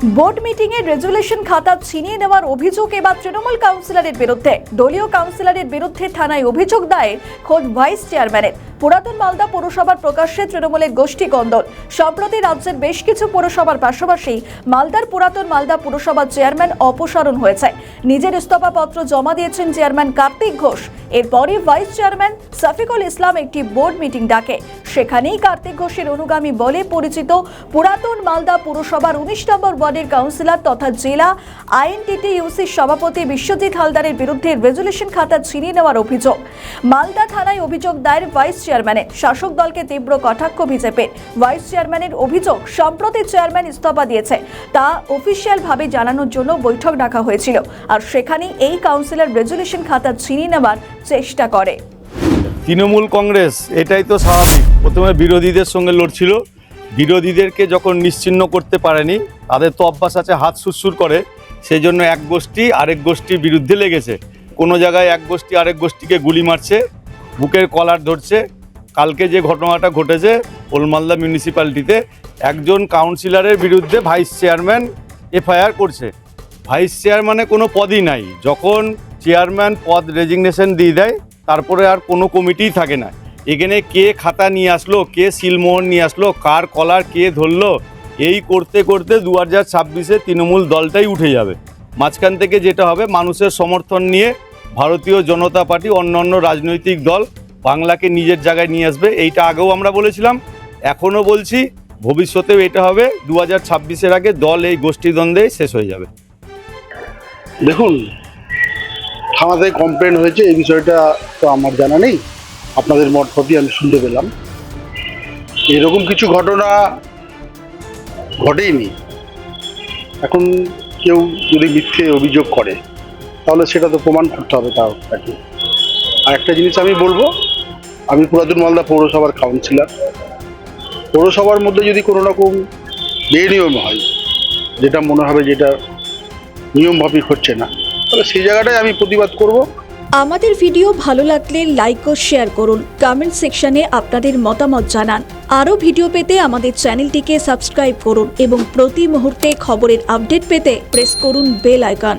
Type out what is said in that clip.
Board meeting এর resolution খাতা ছিনিয়ে নেওয়ার অভিযোগ এবার তৃণমূল কাউন্সিলরের বিরুদ্ধে। দলীয় কাউন্সিলরের বিরুদ্ধে থানায় অভিযোগ দায়ের খোদ ভাইস চেয়ারম্যানের। পুরাতন মালদা পৌরসভার প্রকাশ্যে তৃণমূলের গোষ্ঠী কন্দল। সম্প্রতি রাজ্যের বেশ কিছু পৌরসভার পাশাপাশি মালদার পুরাতন মালদা পুরসভার চেয়ারম্যান অপসারণ হয়েছে। নিজের ইস্তফাপত্র জমা দিয়েছেন চেয়ারম্যান কার্তিক ঘোষ। এরপরই ভাইস চেয়ারম্যান সাফিকুল ইসলাম একটি বোর্ড মিটিং ডাকে। সেখানেই কার্তিক ঘোষের অনুগামী বলে পরিচিত পুরাতন মালদা পুরসভার উনিশ নম্বর ওয়ার্ডের কাউন্সিলর তথা জেলা আইএনটিটি ইউসির সভাপতি বিশ্বজিৎ হালদারের বিরুদ্ধে রেজুলেশন খাতা ছিনিয়ে নেওয়ার অভিযোগ। মালদা থানায় অভিযোগ দায়ের ভাইস চেয়ারম্যানের শাসক দলকে তীব্র কটাক্ষ বিজেপির। ভাইস চেয়ারম্যানের অভিযোগ সম্প্রতি চেয়ারম্যান ইস্তফা দিয়েছে। তা অফিসিয়ালভাবে জানানোর জন্য বৈঠক ডাকা হয়েছিল। আর সেখানেই এই কাউন্সিলর রেজুলেশন খাতা ছিনিয়ে নেওয়ার চেষ্টা করে। তৃণমূল কংগ্রেস, এটাই তো স্বাভাবিক। প্রথমে বিরোধীদের সঙ্গে লড়ছিল। বিরোধীদেরকে যখন নিশ্চিহ্ন করতে পারেনি, তাদের তো অভ্যাস আছে হাত সুরসুর করে। সেই জন্য এক গোষ্ঠী আরেক গোষ্ঠীর বিরুদ্ধে লেগেছে। কোনো জায়গায় এক গোষ্ঠী আরেক গোষ্ঠীকে গুলি মারছে, বুকের কলার ধরছে। কালকে যে ঘটনাটা ঘটেছে ওলমালদা মিউনিসিপ্যালিটিতে, একজন কাউন্সিলরের বিরুদ্ধে ভাইস চেয়ারম্যান এফআইআর করছে। ভাইস চেয়ারম্যানে কোনো পদই নাই। যখন চেয়ারম্যান পদ রেজিগনেশন দিয়ে দেয়, তারপরে আর কোনো কমিটিই থাকে না। এখানে কে খাতা নিয়ে আসলো, কে সিলমোহর নিয়ে আসলো, কার কলার কে ধরলো, এই করতে করতে দু হাজার ছাব্বিশে তৃণমূল দলটাই উঠে যাবে। মাঝখান থেকে যেটা হবে, মানুষের সমর্থন নিয়ে ভারতীয় জনতা পার্টি অন্য অন্য রাজনৈতিক দল বাংলাকে নিজের জায়গায় নিয়ে আসবে, এইটা আগেও আমরা বলেছিলাম, এখনও বলছি, ভবিষ্যতেও এটা হবে দু হাজার ছাব্বিশের আগে দল এই গোষ্ঠীদ্বন্দ্বেই শেষ হয়ে যাবে। দেখুন থানাতে কমপ্লেন হয়েছে, এই বিষয়টা তো আমার জানা নেই, আপনাদের মত মতপতি আমি শুনতে পেলাম। এরকম কিছু ঘটনা ঘটেইনি। এখন কেউ যদি মিথ্যে অভিযোগ করে, তাহলে সেটা তো প্রমাণ করতে হবে তাকে আর একটা জিনিস আমি বলব আমি পুরাতন মালদা পৌরসভার কাউন্সিলর। পৌরসভার মধ্যে যদি কোনো রকম বেনিয়ম হয়, যেটা মনে হবে যেটা নিয়মভাবে হচ্ছে না, তাহলে সেই জায়গাটায় আমি প্রতিবাদ করব। আমাদের ভিডিও ভালো লাগলে লাইক ও শেয়ার করুন। কমেন্ট সেকশনে আপনাদের মতামত জানান। আরও ভিডিও পেতে আমাদের চ্যানেলটিকে সাবস্ক্রাইব করুন এবং প্রতি মুহূর্তে খবরের আপডেট পেতে প্রেস করুন বেল আইকন